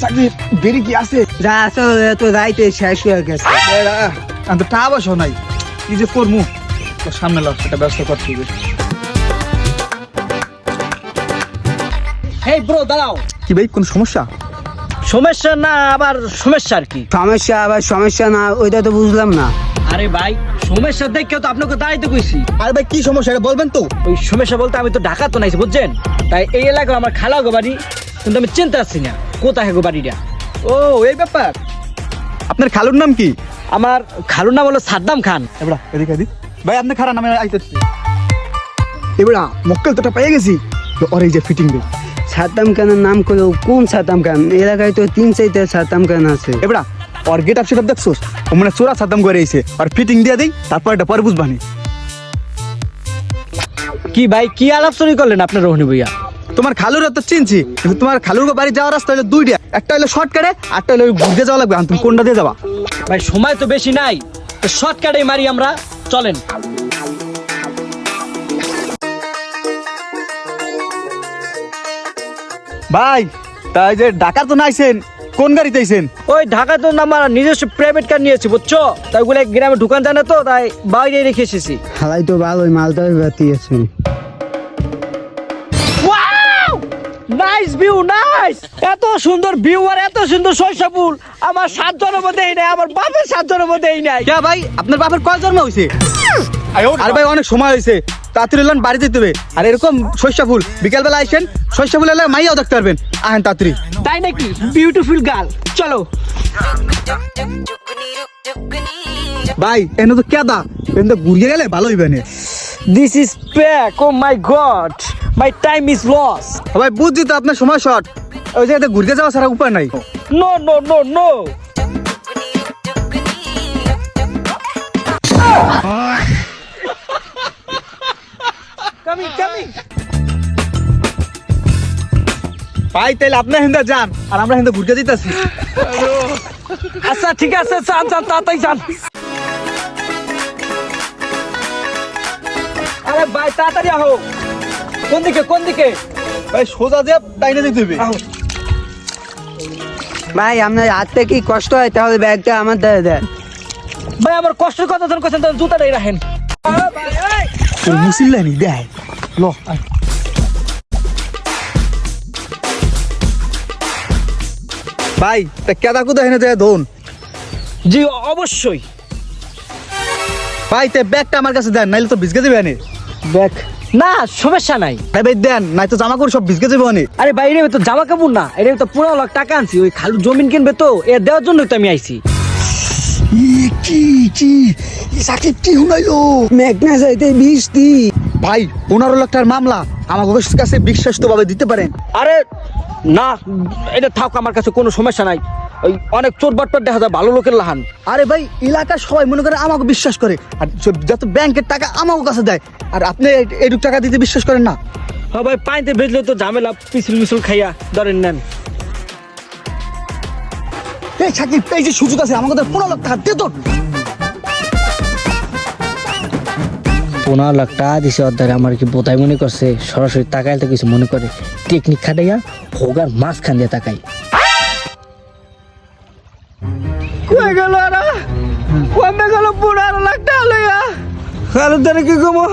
সাকিব দেরি কি আছে যা আসলে তো রাইতে শেষ হয়ে গেছে। আমি তো নাই। কি যে করমু। তো সামনে লস সেটা ব্যবস্থা করতে হবে। হেই ব্রো দাঁড়াও। কি ভাই কোন সমস্যা? সমস্যা না আবার সমস্যা আর কি? সমস্যা আবার সমস্যা না ওইটা তো বুঝলাম না। আরে ভাই সমস্যা দেখে তো আপনাকে দাঁড়াইতে কইছি। আরে ভাই কি সমস্যা? এটা বলবেন তো। ওই সমস্যা বলতে আমি তো ঢাকা তো নাইছি বুঝছেন? তাই এই এলাকায় আমার খালা গো বাড়ি কিন্তু আমি চিনতে পারছি না কোথায় গো বাড়িটা? ও এই ব্যাপার। আপনার খালুর নাম কি? আমার খালুর নাম হলো সাদ্দাম খান। এবড়া এদিকে এদিক ভাই আপনি খারাপ নামে আইতেছি এবড়া মক্কেল তোটা পেয়ে গেছি। তো ওর এই যে ফিটিং দে সাতাম খানের নাম করো কোন সাদ্দাম খান? এলাকায় তো তিন চাইতে সাদ্দাম খান আছে। এবড়া ওর গেট আপ সেটআপ দেখছোস? ও মানে চোরা সাদাম করে আইছে। আর ফিটিং দিয়ে দেই তারপর এটা পরে বুঝবানি কি ভাই কি আলাপ চুরি করলেন আপনার রোহিণী ভইয়া? তোমার খালুর তো চিনছি কিন্তু তোমার খালুর বাড়ি যাওয়ার রাস্তা হলো দুইটা। একটা হলো শর্টকাটে আরটা হলো ঘুরতে যাওয়া লাগবে। আর তুমি কোনটা দিয়ে যাবা? ভাই সময় তো বেশি নাই। তো শর্টকাটে মারি আমরা। চলেন। ভাই তাই যে ঢাকা তো নাইছেন। কোন গাড়িতে আইছেন? ওই ঢাকা তো আমার নিজস্ব প্রাইভেট কার নিয়েছি বুঝছ? তাই ওগুলো গ্রামে ঢুকান জানে তো তাই বাইরে রেখে এসেছি। হালাই তো ভালোই আছে নাইস ভিউ নাইস এত সুন্দর ভিউ আর এত সুন্দর শৈশবুল আমার সাত জনের মধ্যে এই নাই আমার বাপের সাত জনের মধ্যে এই নাই। কে ভাই? আপনার বাপের কয় জন্ম হয়েছে আর ভাই অনেক সময় হয়েছে তাড়াতাড়ি এলেন বাড়ি যেতে হবে। আর এরকম শস্য ফুল বিকালবেলা আইসেন শস্য ফুল এলে মাইয়াও দেখতে পারবেন। আহেন তাড়াতাড়ি। তাই নাকি? বিউটিফুল গার্ল চলো। ভাই এনে তো কেদা? এনে তো ঘুরিয়ে গেলে ভালো হইবে না this is pack oh my god my time is loss ভাই বুঝছি তো আপনার সময় শর্ট ওই জায়গাতে ঘুরতে যাওয়া ছাড়া উপায় নাই। নো নো নো নো ভাই তাইলে আপনার হিন্দা যান আর আমরা হিন্দা ঘুরতে দিতেছি। আচ্ছা ঠিক আছে চান চান তাড়াতাড়ি চান আরে ভাই তাড়াতাড়ি আহো। কোন দিকে কোন দিকে? ভাই সোজা যে টাইনে যেতে হবে। আহো। ভাই আপনার হাতে কি কষ্ট হয়? তাহলে ব্যাগটা আমার দ্বারা দেন ভাই আমার কষ্টের কথা কথা তখন জুতাটাই রাখেন। মুসিল্লানি দেয় ল আয়। ভাই তা কেদা কুদা হেনে যায় ধন জি অবশ্যই। ভাই তে ব্যাগটা আমার কাছে দেন নাইলে তো ভিজকে যাবে আনে দেখ না সমস্যা নাই। ভাই ভাই দেন নাই তো জামা করে সব ভিজকে যাবে আনে আরে ভাই রে তো জামা কাপড় না এটা তো পনেরো লাখ টাকা আনছি ওই খালু জমিন কিনবে তো এ দেওয়ার জন্য তো আমি আইছি। কি কি সাকিব কি হুনাইলো মেঘনা যাইতে বৃষ্টি। ভাই পনেরো লাখ টাকার মামলা আমাকে কাছে বিশ্বাস ভাবে দিতে পারেন। আরে না এটা থাক আমার কাছে কোনো সমস্যা নাই। ওই অনেক চোর বাটপাট দেখা যায় ভালো লোকের লাহান। আরে ভাই এলাকার সবাই মনে করে আমাকে বিশ্বাস করে। আর যত ব্যাংকের টাকা আমাকে কাছে দেয় আর আপনি এইটুক টাকা দিতে বিশ্বাস করেন না? হ্যাঁ ভাই পানিতে ভেজলে তো ঝামেলা পিছল মিছিল খাইয়া ধরেন নেন। এই সাকিব এই যে সুযোগ আছে আমাকে পনেরো লাখ টাকা দে তো। পনেরো লাখ টাকা দিছে অর্ধারে। আমার কি বোধাই মনে করছে? সরাসরি তাকাইলে তো কিছু মনে করে। টেকনিক খাটাইয়া ভোগার মাঝখান দিয়ে তাকাই। কয়ে গেল আরা? কমে গেল পনেরো লাখ টাকা লইয়া। কারোর দ্বারা কি কমো?